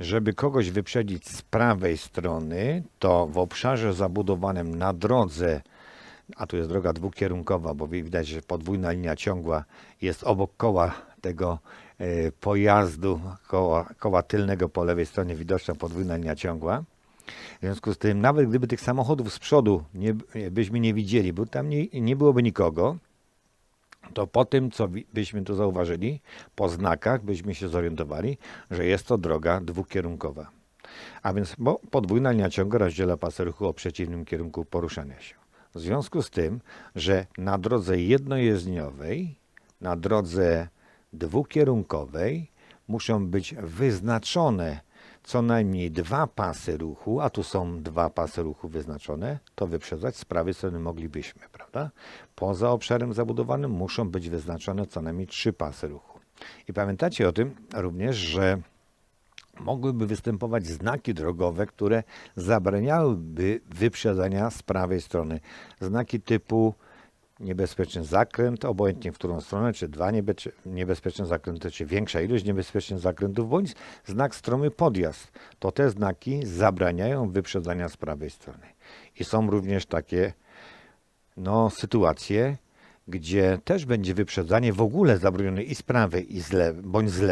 żeby kogoś wyprzedzić z prawej strony, to w obszarze zabudowanym na drodze, a tu jest droga dwukierunkowa, bo widać, że podwójna linia ciągła jest obok koła tego e, pojazdu, koła, koła tylnego po lewej stronie widoczna podwójna linia ciągła. W związku z tym, nawet gdyby tych samochodów z przodu nie, byśmy nie widzieli, bo tam nie, nie byłoby nikogo, to po tym, co byśmy tu zauważyli, po znakach byśmy się zorientowali, że jest to droga dwukierunkowa. A więc, bo podwójna linia ciągu rozdziela pasy ruchu o przeciwnym kierunku poruszania się. W związku z tym, że na drodze jednojezdniowej, na drodze dwukierunkowej muszą być wyznaczone co najmniej dwa pasy ruchu, a tu są dwa pasy ruchu wyznaczone, to wyprzedzać z prawej strony moglibyśmy, prawda? Poza obszarem zabudowanym muszą być wyznaczone co najmniej trzy pasy ruchu. I pamiętacie o tym również, że mogłyby występować znaki drogowe, które zabraniałyby wyprzedzania z prawej strony. Znaki typu niebezpieczny zakręt, obojętnie w którą stronę, czy dwa niebe- niebezpieczne zakręty, czy większa ilość niebezpiecznych zakrętów, bądź znak stromy podjazd. To te znaki zabraniają wyprzedzania z prawej strony. I są również takie no, sytuacje, gdzie też będzie wyprzedzanie w ogóle zabronione i z prawej, i z lewej, bądź z lewej.